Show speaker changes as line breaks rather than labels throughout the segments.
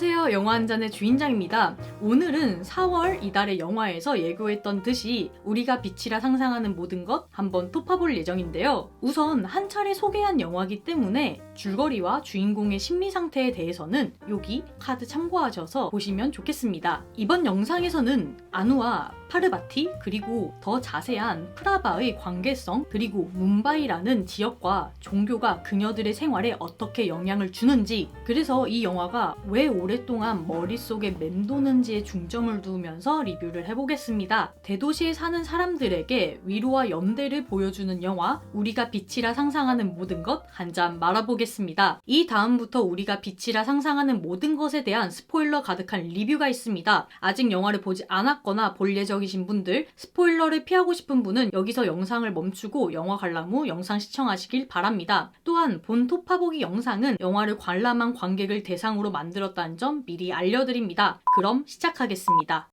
안녕하세요. 영화 한 잔의 주인장입니다. 오늘은 4월 이달의 영화에서 예고했던 듯이 우리가 빛이라 상상하는 모든 것 한번 톱파볼 예정인데요. 우선 한 차례 소개한 영화이기 때문에 줄거리와 주인공의 심리 상태에 대해서는 여기 카드 참고하셔서 보시면 좋겠습니다. 이번 영상에서는 아누와 파르바티 그리고 더 자세한 프라바의 관계성 그리고 뭄바이라는 지역과 종교가 그녀들의 생활에 어떻게 영향을 주는지 그래서 이 영화가 왜 오랫동안 머릿속에 맴도는지에 중점을 두면서 리뷰를 해보겠습니다. 대도시에 사는 사람들에게 위로와 연대를 보여주는 영화 우리가 빛이라 상상하는 모든 것 한 잔 말아보겠습니다. 이 다음부터 우리가 빛이라 상상하는 모든 것에 대한 스포일러 가득한 리뷰가 있습니다. 아직 영화를 보지 않았거나 볼 예정 이신 분들 스포일러를 피하고 싶은 분은 여기서 영상을 멈추고 영화 관람 후 영상 시청하시길 바랍니다. 또한 본 토파보기 영상은 영화를 관람한 관객을 대상으로 만들었다는 점 미리 알려드립니다. 그럼 시작하겠습니다.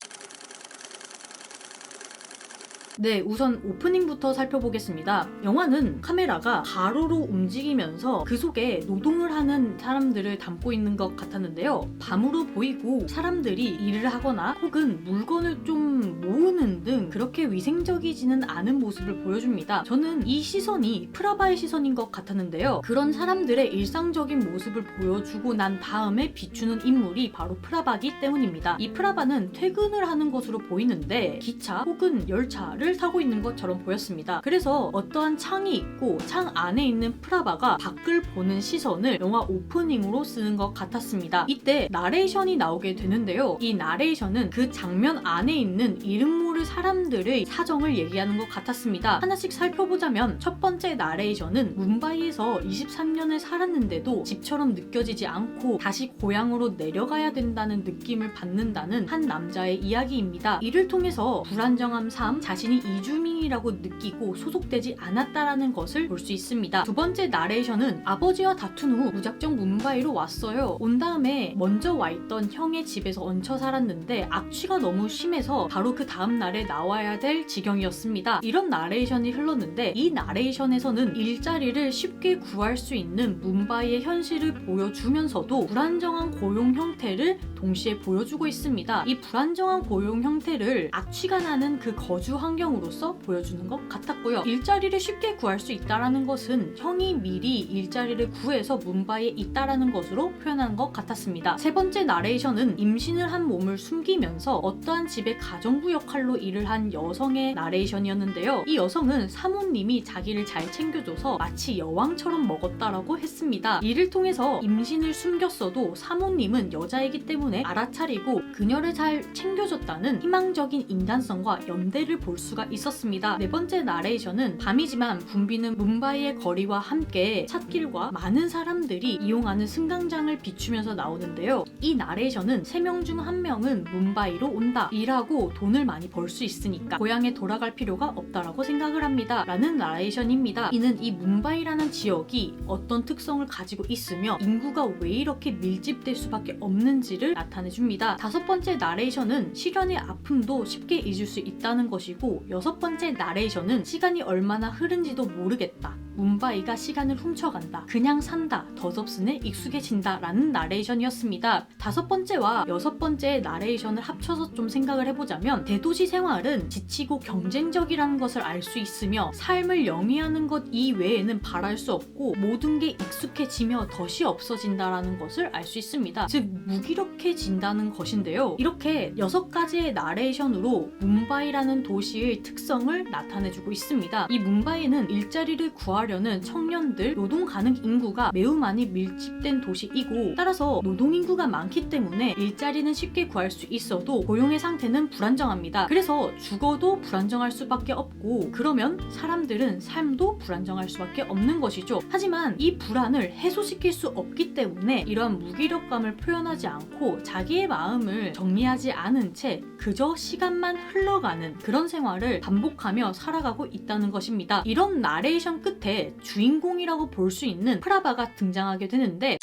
네, 우선 오프닝부터 살펴보겠습니다. 영화는 카메라가 가로로 움직이면서 그 속에 노동을 하는 사람들을 담고 있는 것 같았는데요. 밤으로 보이고 사람들이 일을 하거나 혹은 물건을 좀 모으는 등 그렇게 위생적이지는 않은 모습을 보여줍니다. 저는 이 시선이 프라바의 시선인 것 같았는데요. 그런 사람들의 일상적인 모습을 보여주고 난 다음에 비추는 인물이 바로 프라바기 때문입니다. 이 프라바는 퇴근을 하는 것으로 보이는데 기차 혹은 열차를 타고 있는 것처럼 보였습니다. 그래서 어떠한 창이 있고 창 안에 있는 프라바가 밖을 보는 시선을 영화 오프닝으로 쓰는 것 같았습니다. 이때 나레이션이 나오게 되는데요. 이 나레이션은 그 장면 안에 있는 이름 모를 사람들의 사정을 얘기하는 것 같았습니다. 하나씩 살펴보자면 첫 번째 나레이션은 뭄바이에서 23년을 살았는데도 집처럼 느껴지지 않고 다시 고향으로 내려가야 된다는 느낌을 받는다는 한 남자의 이야기입니다. 이를 통해서 불안정한 삶, 자신이 이주민이라고 느끼고 소속되지 않았다라는 것을 볼 수 있습니다. 두 번째 나레이션은 아버지와 다툰 후 무작정 뭄바이로 왔어요. 온 다음에 먼저 와 있던 형의 집에서 얹혀 살았는데 악취가 너무 심해서 바로 그 다음 날에 나와야 될 지경이었습니다. 이런 나레이션이 흘렀는데 이 나레이션에서는 일자리를 쉽게 구할 수 있는 뭄바이의 현실을 보여주면서도 불안정한 고용 형태를 동시에 보여주고 있습니다. 이 불안정한 고용 형태를 악취가 나는 그 거주 환경 으로서 보여주는 것 같았고요. 일자리를 쉽게 구할 수 있다라는 것은 형이 미리 일자리를 구해서 뭄바이에 있다라는 것으로 표현한 것 같았습니다. 세 번째 나레이션은 임신을 한 몸을 숨기면서 어떠한 집의 가정부 역할로 일을 한 여성의 나레이션이었는데요. 이 여성은 사모님이 자기를 잘 챙겨줘서 마치 여왕처럼 먹었다라고 했습니다. 이를 통해서 임신을 숨겼어도 사모님은 여자이기 때문에 알아차리고 그녀를 잘 챙겨줬다는 희망적인 인간성과 연대를 볼수 가 있었습니다. 네 번째 나레이션은 밤이지만 붐비는 뭄바이의 거리와 함께 찻길과 많은 사람들이 이용하는 승강장을 비추면서 나오는데요. 이 나레이션은 세명중한 명은 뭄바이로 온다. 일하고 돈을 많이 벌 수 있으니까 고향에 돌아갈 필요가 없다라고 생각을 합니다. 라는 나레이션입니다. 이는 이 뭄바이라는 지역이 어떤 특성을 가지고 있으며 인구가 왜 이렇게 밀집될 수밖에 없는지를 나타내줍니다. 다섯 번째 나레이션은 시련의 아픔도 쉽게 잊을 수 있다는 것이고 여섯 번째 나레이션은 시간이 얼마나 흐른지도 모르겠다. 뭄바이가 시간을 훔쳐간다. 그냥 산다. 덧없으네 익숙해진다. 라는 나레이션이었습니다. 다섯 번째와 여섯 번째 나레이션을 합쳐서 좀 생각을 해보자면 대도시 생활은 지치고 경쟁적이라는 것을 알 수 있으며 삶을 영위하는 것 이외에는 바랄 수 없고 모든 게 익숙해지며 덫이 없어진다라는 것을 알 수 있습니다. 즉 무기력해진다는 것인데요. 이렇게 여섯 가지의 나레이션으로 뭄바이라는 도시의 특성을 나타내주고 있습니다. 이 뭄바이는 일자리를 구하려 는 청년들 노동 가능 인구가 매우 많이 밀집된 도시이고 따라서 노동 인구가 많기 때문에 일자리는 쉽게 구할 수 있어도 고용의 상태는 불안정합니다. 그래서 죽어도 불안정할 수밖에 없고 그러면 사람들은 삶도 불안정할 수밖에 없는 것이죠. 하지만 이 불안을 해소시킬 수 없기 때문에 이러한 무기력감을 표현하지 않고 자기의 마음을 정리하지 않은 채 그저 시간만 흘러가는 그런 생활을 반복하며 살아가고 있다는 것입니다. 이런 나레이션 끝에 주인공이라고 볼 수 있는 프라바가 등장하게 되는데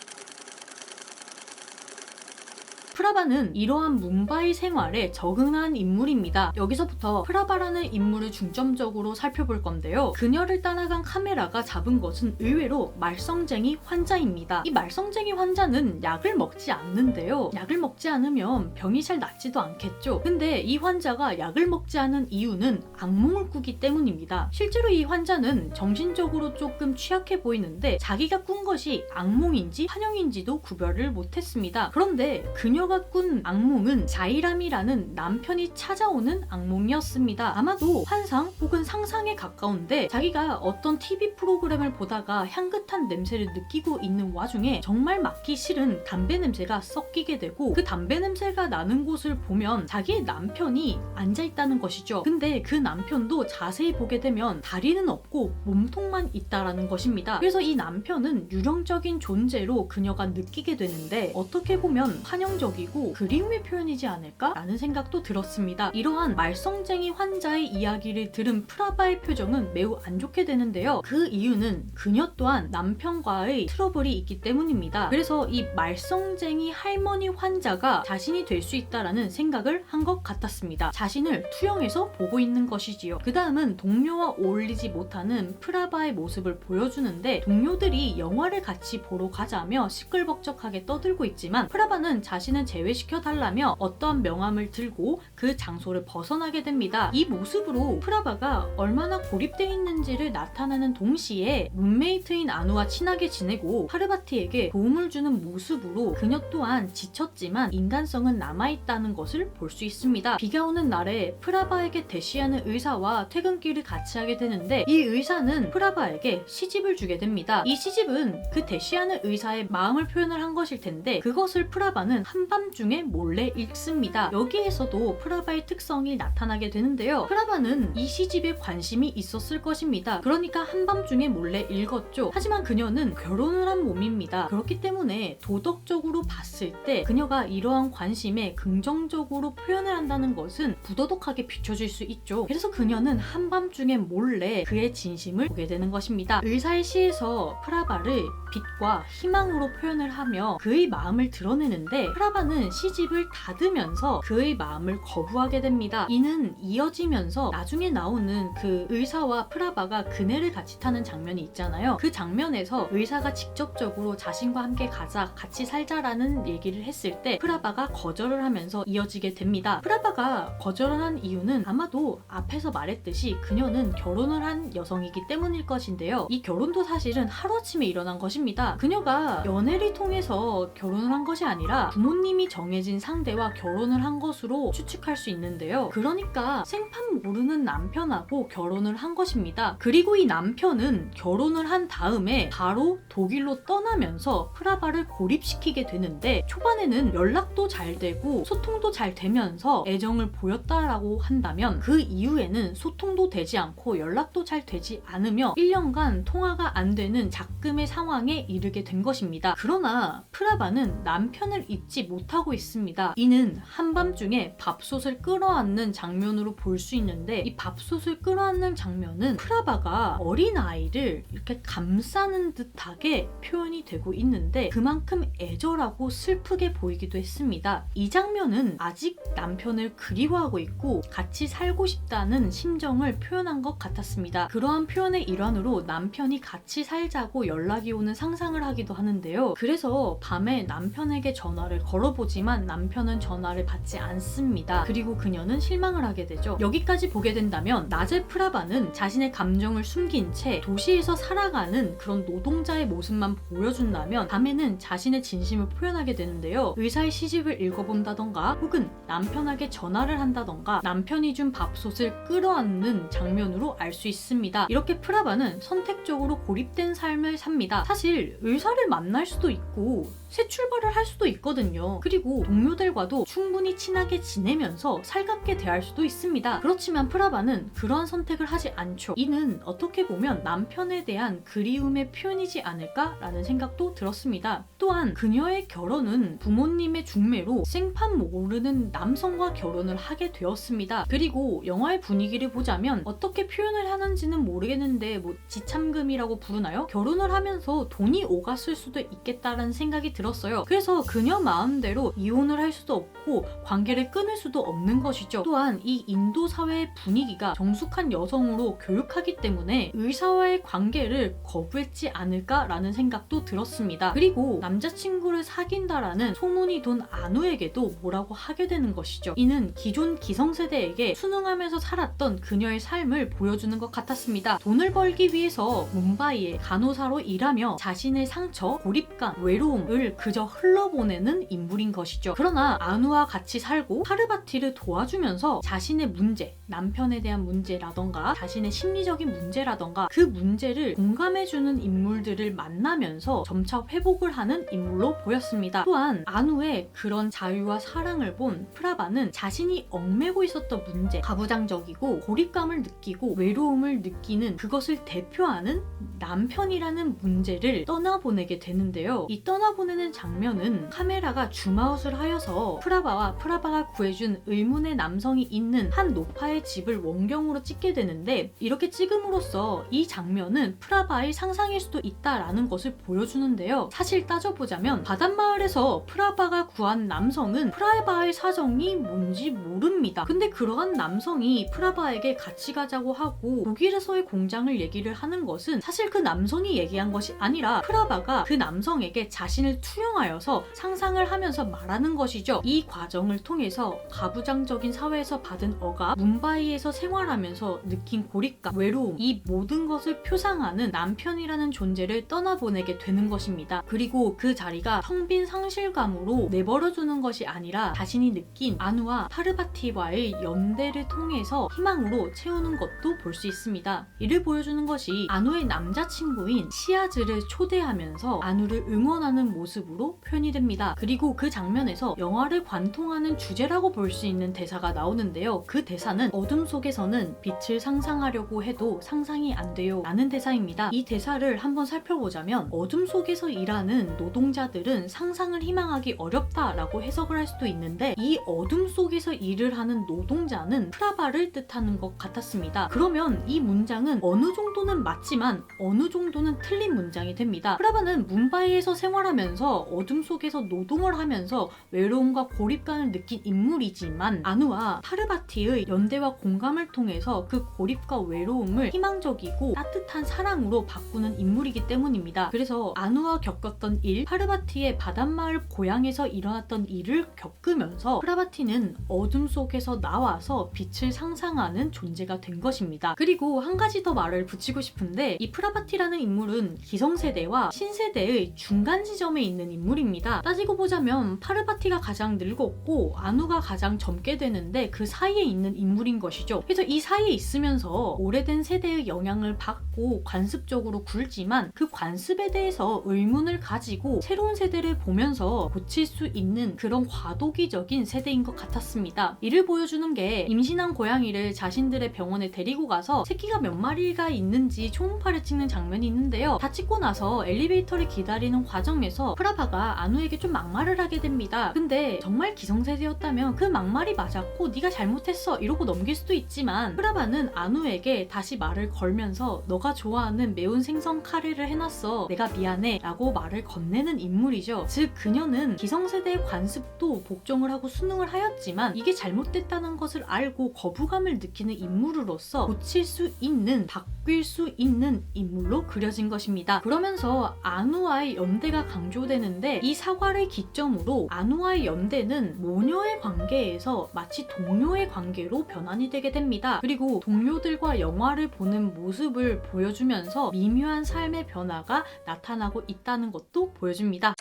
프라바는 이러한 뭄바이 생활에 적응한 인물입니다. 여기서부터 프라바라는 인물을 중점적으로 살펴볼 건데요. 그녀를 따라간 카메라가 잡은 것은 의외로 말썽쟁이 환자입니다. 이 말썽쟁이 환자는 약을 먹지 않는데요. 약을 먹지 않으면 병이 잘 낫지도 않겠죠. 근데 이 환자가 약을 먹지 않은 이유는 악몽을 꾸기 때문입니다. 실제로 이 환자는 정신적으로 조금 취약해 보이는데 자기가 꾼 것이 악몽인지 환영인지도 구별을 못했습니다. 그런데 그녀가 꾼 악몽은 자이람이라는 남편이 찾아오는 악몽이었습니다. 아마도 환상 혹은 상상에 가까운데 자기가 어떤 TV 프로그램을 보다가 향긋한 냄새를 느끼고 있는 와중에 정말 맡기 싫은 담배 냄새가 섞이게 되고 그 담배 냄새가 나는 곳을 보면 자기의 남편이 앉아 있다는 것이죠. 근데 그 남편도 자세히 보게 되면 다리는 없고 몸통만 있다라는 것입니다. 그래서 이 남편은 유령적인 존재로 그녀가 느끼게 되는데 어떻게 보면 환영적이고 그리움의 표현이지 않을까 라는 생각도 들었습니다. 이러한 말썽쟁이 환자의 이야기를 들은 프라바의 표정은 매우 안 좋게 되는데요. 그 이유는 그녀 또한 남편과의 트러블이 있기 때문입니다. 그래서 이 말썽쟁이 할머니 환자가 자신이 될 수 있다라는 생각을 한 것 같았습니다. 자신을 투영해서 보고 있는 것이지요. 그 다음은 동료와 어울리지 못하는 프라바의 모습을 보여주는데 동료들이 영화를 같이 보러 가자며 시끌벅적하게 떠들고 있지만 프라바는 자신을 제외시켜 달라며 어떠한 명함을 들고 그 장소를 벗어나게 됩니다. 이 모습으로 프라바가 얼마나 고립되어 있는지를 나타내는 동시에 룸메이트인 아누와 친하게 지내고 파르바티에게 도움을 주는 모습으로 그녀 또한 지쳤지만 인간성은 남아있다는 것을 볼 수 있습니다. 비가 오는 날에 프라바에게 대시하는 의사와 퇴근길을 같이 하게 되는데 이 의사는 프라바에게 시집을 주게 됩니다. 이 시집은 그 대시하는 의사의 마음을 표현을 한 것일 텐데 그것을 프라바는 한밤 중에 몰래 읽습니다. 여기에서도 프라바의 특성이 나타나게 되는데요. 프라바는 이 시집에 관심이 있었을 것입니다. 그러니까 한밤중에 몰래 읽었죠. 하지만 그녀는 결혼을 한 몸입니다. 그렇기 때문에 도덕적으로 봤을 때 그녀가 이러한 관심에 긍정적으로 표현을 한다는 것은 부도덕하게 비춰질 수 있죠. 그래서 그녀는 한밤중에 몰래 그의 진심을 보게 되는 것입니다. 의사의 시에서 프라바를 빛과 희망으로 표현을 하며 그의 마음을 드러내는데 프라바는 시집을 닫으면서 그의 마음을 거부하게 됩니다. 이는 이어지면서 나중에 나오는 그 의사와 프라바가 그네를 같이 타는 장면이 있잖아요. 그 장면에서 의사가 직접적으로 자신과 함께 가자, 같이 살자라는 얘기를 했을 때 프라바가 거절을 하면서 이어지게 됩니다. 프라바가 거절을 한 이유는 아마도 앞에서 말했듯이 그녀는 결혼을 한 여성이기 때문일 것인데요. 이 결혼도 사실은 하루아침에 일어난 것입니다. 그녀가 연애를 통해서 결혼을 한 것이 아니라 부모님이 정해진 상대와 결혼을 한 것으로 추측할 수 있는데요. 그러니까 생판 모르는 남편하고 결혼을 한 것입니다. 그리고 이 남편은 결혼을 한 다음에 바로 독일로 떠나면서 프라바를 고립시키게 되는데 초반에는 연락도 잘 되고 소통도 잘 되면서 애정을 보였다라고 한다면 그 이후에는 소통도 되지 않고 연락도 잘 되지 않으며 1년간 통화가 안 되는 작금의 상황에 이르게 된 것입니다. 그러나 프라바는 남편을 잊지 못 하고 있습니다. 이는 한밤중에 밥솥을 끌어안는 장면으로 볼 수 있는데 이 밥솥을 끌어안는 장면은 프라바가 어린 아이를 이렇게 감싸는 듯하게 표현이 되고 있는데 그만큼 애절하고 슬프게 보이기도 했습니다. 이 장면은 아직 남편을 그리워하고 있고 같이 살고 싶다는 심정을 표현한 것 같았습니다. 그러한 표현의 일환으로 남편이 같이 살자고 연락이 오는 상상을 하기도 하는데요. 그래서 밤에 남편에게 전화를 걸어보 지만 남편은 전화를 받지 않습니다. 그리고 그녀는 실망을 하게 되죠. 여기까지 보게 된다면 낮에 프라바는 자신의 감정을 숨긴 채 도시에서 살아가는 그런 노동자의 모습만 보여준다면 밤에는 자신의 진심을 표현하게 되는데요. 의사의 시집을 읽어본다던가 혹은 남편에게 전화를 한다던가 남편이 준 밥솥을 끌어안는 장면으로 알 수 있습니다. 이렇게 프라바는 선택적으로 고립된 삶을 삽니다. 사실 의사를 만날 수도 있고 새 출발을 할 수도 있거든요. 그리고 동료들과도 충분히 친하게 지내면서 살갑게 대할 수도 있습니다. 그렇지만 프라바는 그러한 선택을 하지 않죠. 이는 어떻게 보면 남편에 대한 그리움의 표현이지 않을까라는 생각도 들었습니다. 또한 그녀의 결혼은 부모님의 중매로 생판 모르는 남성과 결혼을 하게 되었습니다. 그리고 영화의 분위기를 보자면 어떻게 표현을 하는지는 모르겠는데 뭐 지참금이라고 부르나요? 결혼을 하면서 돈이 오갔을 수도 있겠다라는 생각이 들었 어요. 그래서 그녀 마음대로 이혼을 할 수도 없고 관계를 끊을 수도 없는 것이죠. 또한 이 인도 사회의 분위기가 정숙한 여성으로 교육하기 때문에 의사와의 관계를 거부했지 않을까라는 생각도 들었습니다. 그리고 남자친구를 사귄다라는 소문이 돈 안우에게도 뭐라고 하게 되는 것이죠. 이는 기존 기성세대에게 순응하면서 살았던 그녀의 삶을 보여주는 것 같았습니다. 돈을 벌기 위해서 뭄바이에 간호사로 일하며 자신의 상처, 고립감, 외로움을 그저 흘러보내는 인물인 것이죠. 그러나 안우와 같이 살고 파르바티를 도와주면서 자신의 문제, 남편에 대한 문제라던가 자신의 심리적인 문제라던가 그 문제를 공감해주는 인물들을 만나면서 점차 회복을 하는 인물로 보였습니다. 또한 안우의 그런 자유와 사랑을 본 프라바는 자신이 얽매고 있었던 문제, 가부장적이고 고립감을 느끼고 외로움을 느끼는 그것을 대표하는 남편이라는 문제를 떠나보내게 되는데요. 이 떠나보내는 장면은 카메라가 줌아웃을 하여서 프라바와 프라바가 구해준 의문의 남성이 있는 한 노파의 집을 원경으로 찍게 되는데 이렇게 찍음으로써 이 장면은 프라바의 상상일 수도 있다라는 것을 보여주는데요. 사실 따져보자면 바닷마을에서 프라바가 구한 남성은 프라바의 사정이 뭔지 모릅니다. 근데 그러한 남성이 프라바에게 같이 가자고 하고 독일에서의 공장을 얘기를 하는 것은 사실 그 남성이 얘기한 것이 아니라 프라바가 그 남성에게 자신을 투영하여서 상상을 하면서 말하는 것이죠. 이 과정을 통해서 가부장적인 사회에서 받은 어가 뭄바 이에서 생활하면서 느낀 고립감, 외로움 이 모든 것을 표상하는 남편이라는 존재를 떠나보내게 되는 것입니다. 그리고 그 자리가 텅빈 상실감으로 내버려두는 것이 아니라 자신이 느낀 아누와 파르바티와의 연대를 통해서 희망으로 채우는 것도 볼 수 있습니다. 이를 보여주는 것이 아누의 남자친구인 시아즈를 초대하면서 아누를 응원하는 모습으로 표현이 됩니다. 그리고 그 장면에서 영화를 관통하는 주제라고 볼 수 있는 대사가 나오는데요. 그 대사는 어둠 속에서는 빛을 상상하려고 해도 상상이 안 돼요. 라는 대사입니다. 이 대사를 한번 살펴보자면 어둠 속에서 일하는 노동자들은 상상을 희망하기 어렵다라고 해석을 할 수도 있는데 이 어둠 속에서 일을 하는 노동자는 프라바를 뜻하는 것 같았습니다. 그러면 이 문장은 어느 정도는 맞지만 어느 정도는 틀린 문장이 됩니다. 프라바는 뭄바이에서 생활하면서 어둠 속에서 노동을 하면서 외로움과 고립감을 느낀 인물이지만 아누와 파르바티의 연대와 공감을 통해서 그 고립과 외로움을 희망적이고 따뜻한 사랑으로 바꾸는 인물이기 때문입니다. 그래서 아누와 겪었던 일, 파르바티의 바닷마을 고향에서 일어났던 일을 겪으면서 프라바티는 어둠 속에서 나와서 빛을 상상하는 존재가 된 것입니다. 그리고 한 가지 더 말을 붙이고 싶은데 이 프라바티라는 인물은 기성세대와 신세대의 중간 지점에 있는 인물입니다. 따지고 보자면 파르바티가 가장 늙었고 아누가 가장 젊게 되는데 그 사이에 있는 인물 인 것이죠. 그래서 이 사이에 있으면서 오래된 세대의 영향을 받고 관습적으로 굴지만 그 관습에 대해서 의문을 가지고 새로운 세대를 보면서 고칠 수 있는 그런 과도기적인 세대인 것 같았습니다. 이를 보여주는 게 임신한 고양이를 자신들의 병원에 데리고 가서 새끼가 몇 마리가 있는지 초음파를 찍는 장면이 있는데요. 다 찍고 나서 엘리베이터를 기다리는 과정에서 프라바가 아누에게 좀 막말을 하게 됩니다. 근데 정말 기성세대였다면 그 막말이 맞았고 네가 잘못했어 이러고 넘길 수도 있지만 프라바는 아누에게 다시 말을 걸면서 너가 좋아하는 매운 생선 카레를 해놨어 내가 미안해 라고 말을 건네는 인물이죠. 즉 그녀는 기성세대의 관습도 복종을 하고 순응을 하였지만 이게 잘못됐다는 것을 알고 거부감을 느끼는 인물으로서 고칠 수 있는 바뀔 수 있는 인물로 그려진 것입니다. 그러면서 아누와의 연대가 강조되는데 이 사과를 기점으로 아누와의 연대는 모녀의 관계에서 마치 동료의 관계로 변환이 되게 됩니다. 그리고 동료들과 영화를 보는 모습을 보여주면서 미묘한 삶의 변화가 나타나고 있다는 것도 보여줍니다.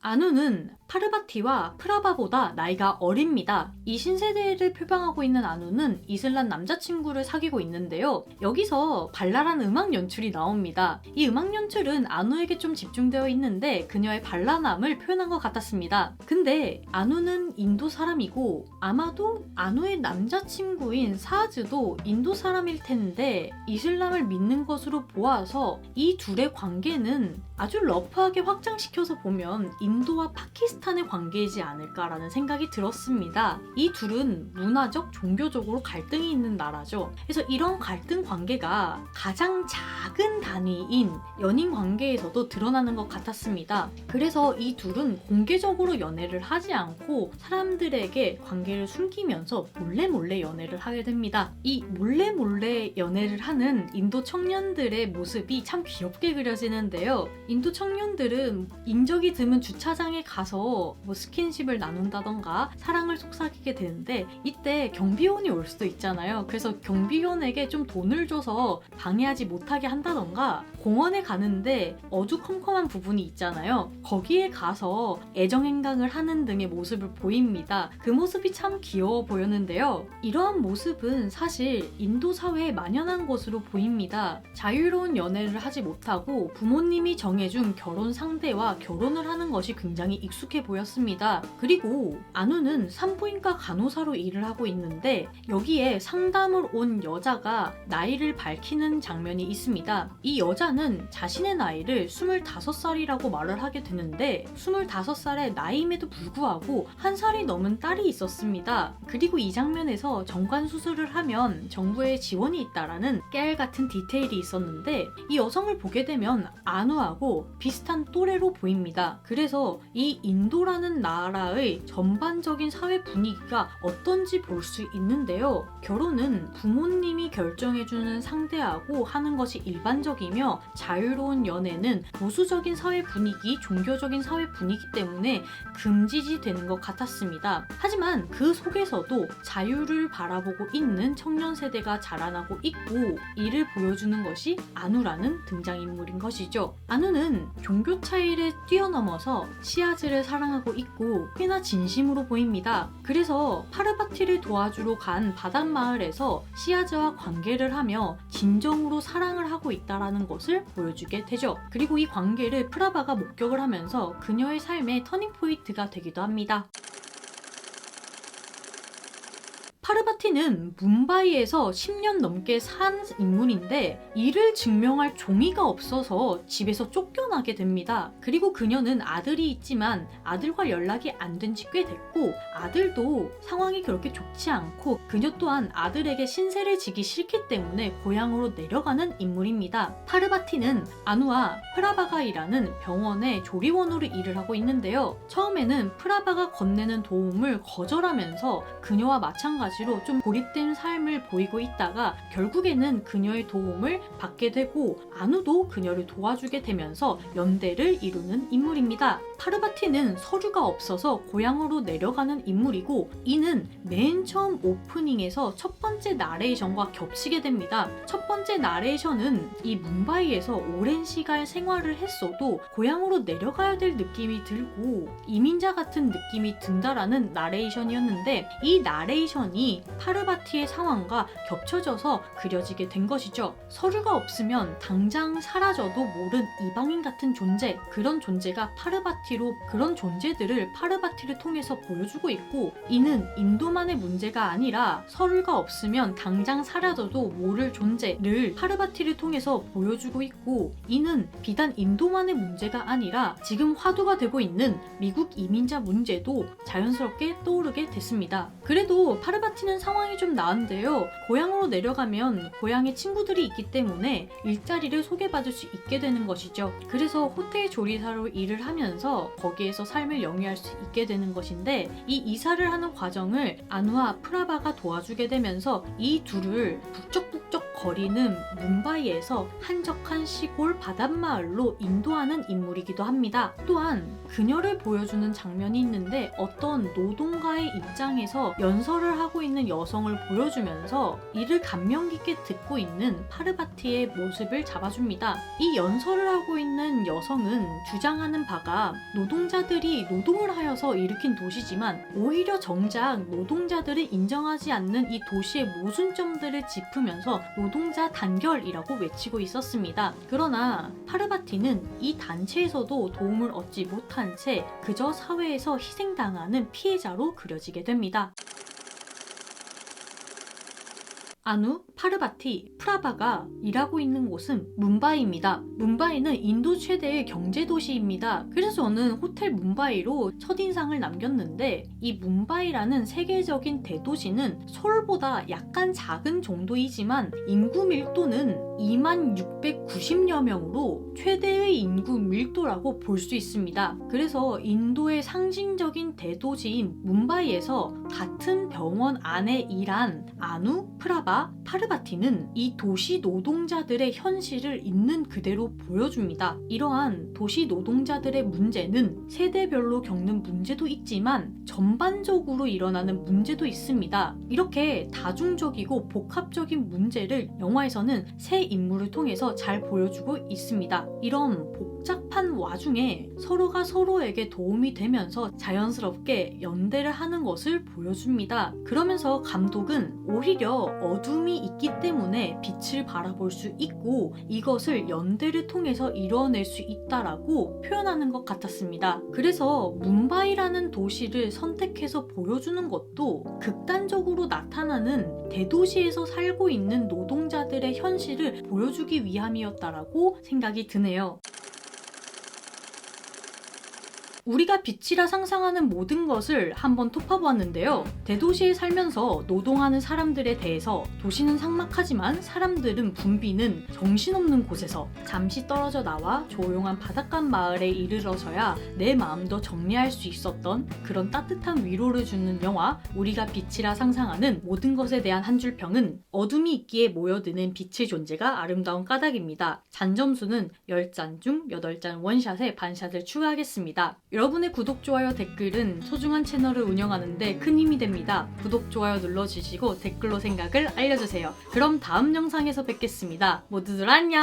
아누는 파르바티와 프라바보다 나이가 어립니다. 이 신세대를 표방하고 있는 아누는 이슬람 남자친구를 사귀고 있는데요. 여기서 발랄한 음악 연출이 나옵니다. 이 음악 연출은 아누에게 좀 집중되어 있는데 그녀의 발랄함을 표현한 것 같았습니다. 근데 아누는 인도 사람이고 아마도 아누의 남자친구인 사즈도 인도 사람일 텐데 이슬람을 믿는 것으로 보아서 이 둘의 관계는 아주 러프하게 확장시켜서 보면 인도 인도와 파키스탄의 관계이지 않을까라는 생각이 들었습니다. 이 둘은 문화적, 종교적으로 갈등이 있는 나라죠. 그래서 이런 갈등 관계가 가장 작은 단위인 연인 관계에서도 드러나는 것 같았습니다. 그래서 이 둘은 공개적으로 연애를 하지 않고 사람들에게 관계를 숨기면서 몰래 몰래 연애를 하게 됩니다. 이 몰래 몰래 연애를 하는 인도 청년들의 모습이 참 귀엽게 그려지는데요. 인도 청년들은 인적이 드문 주 차장에 가서 뭐 스킨십을 나눈다던가 사랑을 속삭이게 되는데 이때 경비원이 올 수도 있잖아요. 그래서 경비원에게 좀 돈을 줘서 방해하지 못하게 한다던가 공원에 가는데 어두컴컴한 부분이 있잖아요. 거기에 가서 애정행각을 하는 등의 모습을 보입니다. 그 모습이 참 귀여워 보였는데요. 이러한 모습은 사실 인도 사회에 만연한 것으로 보입니다. 자유로운 연애를 하지 못하고 부모님이 정해준 결혼 상대와 결혼을 하는 것이 굉장히 익숙해 보였습니다. 그리고 안우는 산부인과 간호사로 일을 하고 있는데 여기에 상담을 온 여자가 나이를 밝히는 장면이 있습니다. 이 여자는 자신의 나이를 25살이라고 말을 하게 되는데 25살의 나이임에도 불구하고 한 살이 넘은 딸이 있었습니다. 그리고 이 장면에서 정관 수술을 하면 정부의 지원이 있다라는 깨알 같은 디테일이 있었는데 이 여성을 보게 되면 안우하고 비슷한 또래로 보입니다. 그래서 이 인도라는 나라의 전반적인 사회 분위기가 어떤지 볼 수 있는데요. 결혼은 부모님이 결정해주는 상대하고 하는 것이 일반적이며 자유로운 연애는 보수적인 사회 분위기, 종교적인 사회 분위기 때문에 금지지 되는 것 같았습니다. 하지만 그 속에서도 자유를 바라보고 있는 청년 세대가 자라나고 있고 이를 보여주는 것이 아누라는 등장인물인 것이죠. 아누는 종교 차이를 뛰어넘어서 시아즈를 사랑하고 있고 꽤나 진심으로 보입니다. 그래서 파르바티를 도와주러 간 바닷마을에서 시아즈와 관계를 하며 진정으로 사랑을 하고 있다라는 것을 보여주게 되죠. 그리고 이 관계를 프라바가 목격을 하면서 그녀의 삶의 터닝 포인트가 되기도 합니다. 파르바티는 뭄바이에서 10년 넘게 산 인물인데 이를 증명할 종이가 없어서 집에서 쫓겨나게 됩니다. 그리고 그녀는 아들이 있지만 아들과 연락이 안 된 지 꽤 됐고 아들도 상황이 그렇게 좋지 않고 그녀 또한 아들에게 신세를 지기 싫기 때문에 고향으로 내려가는 인물입니다. 파르바티는 아누와 프라바가이라는 병원의 조리원으로 일을 하고 있는데요. 처음에는 프라바가 건네는 도움을 거절하면서 그녀와 마찬가지 로 좀 고립된 삶을 보이고 있다가 결국에는 그녀의 도움을 받게 되고 아누도 그녀를 도와주게 되면서 연대를 이루는 인물입니다. 파르바티는 서류가 없어서 고향으로 내려가는 인물이고 이는 맨 처음 오프닝에서 첫 번째 나레이션과 겹치게 됩니다. 첫 번째 나레이션은 이 뭄바이에서 오랜 시간 생활을 했어도 고향으로 내려가야 될 느낌이 들고 이민자 같은 느낌이 든다라는 나레이션이었는데 이 나레이션이 파르바티의 상황과 겹쳐져서 그려지게 된 것이죠. 서류가 없으면 당장 사라져도 모른 이방인 같은 존재, 그런 존재가 파르바티 로 그런 존재들을 파르바티를 통해서 보여주고 있고 이는 인도만의 문제가 아니라 서류가 없으면 당장 사라져도 모를 존재를 파르바티를 통해서 보여주고 있고 이는 비단 인도만의 문제가 아니라 지금 화두가 되고 있는 미국 이민자 문제도 자연스럽게 떠오르게 됐습니다. 그래도 파르바티는 상황이 좀 나은데요. 고향으로 내려가면 고향에 친구들이 있기 때문에 일자리를 소개받을 수 있게 되는 것이죠. 그래서 호텔 조리사로 일을 하면서 거기에서 삶을 영위할 수 있게 되는 것인데 이 이사를 하는 과정을 안우와 프라바가 도와주게 되면서 이 둘을 북적북적 거리는 뭄바이에서 한적한 시골 바닷마을로 인도하는 인물이기도 합니다. 또한 그녀를 보여주는 장면이 있는데 어떤 노동가의 입장에서 연설을 하고 있는 여성을 보여주면서 이를 감명 깊게 듣고 있는 파르바티의 모습을 잡아줍니다. 이 연설을 하고 있는 여성은 주장하는 바가 노동자들이 노동을 하여서 일으킨 도시지만 오히려 정작 노동자들을 인정하지 않는 이 도시의 모순점들을 짚으면서 노동자 단결이라고 외치고 있었습니다. 그러나 파르바티는 이 단체에서도 도움을 얻지 못한 채 그저 사회에서 희생당하는 피해자로 그려지게 됩니다. 아누, 파르바티, 프라바가 일하고 있는 곳은 뭄바이입니다. 뭄바이는 인도 최대의 경제 도시입니다. 그래서 저는 호텔 문바이로 첫인상을 남겼는데 이 문바이라는 세계적인 대도시는 서울보다 약간 작은 정도이지만 인구 밀도는 2만 690여 명으로 최대의 인구 밀도라고 볼 수 있습니다. 그래서 인도의 상징적인 대도시인 문바이에서 같은 병원 안에 일한 아누, 프라바, 파르바티는 이 도시 노동자들의 현실을 있는 그대로 보여줍니다. 이러한 도시 노동자들의 문제는 세대별로 겪는 문제도 있지만 전반적으로 일어나는 문제도 있습니다. 이렇게 다중적이고 복합적인 문제를 영화에서는 세 인물을 통해서 잘 보여주고 있습니다. 이런 복잡한 와중에 서로가 서로에게 도움이 되면서 자연스럽게 연대를 하는 것을 보여줍니다. 그러면서 감독은 오히려 어둠이 있기 때문에 빛을 바라볼 수 있고 이것을 연대를 통해서 이뤄낼 수 있다라고 표현하는 것 같았습니다. 그래서 뭄바이라는 도시를 선택해서 보여주는 것도 극단적으로 나타나는 대도시에서 살고 있는 노동자들의 현실을 보여주기 위함이었다라고 생각이 드네요. 우리가 빛이라 상상하는 모든 것을 한번 톱어보았는데요. 대도시에 살면서 노동하는 사람들에 대해서 도시는 삭막하지만 사람들은 붐비는 정신없는 곳에서 잠시 떨어져 나와 조용한 바닷가 마을에 이르러서야 내 마음도 정리할 수 있었던 그런 따뜻한 위로를 주는 영화 우리가 빛이라 상상하는 모든 것에 대한 한 줄 평은 어둠이 있기에 모여드는 빛의 존재가 아름다운 까닭입니다. 잔점수는 10잔 중 8잔 원샷에 반샷을 추가하겠습니다. 여러분의 구독, 좋아요, 댓글은 소중한 채널을 운영하는데 큰 힘이 됩니다. 구독, 좋아요 눌러주시고 댓글로 생각을 알려주세요. 그럼 다음 영상에서 뵙겠습니다. 모두들 안녕!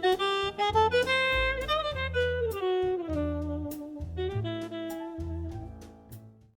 Thank you.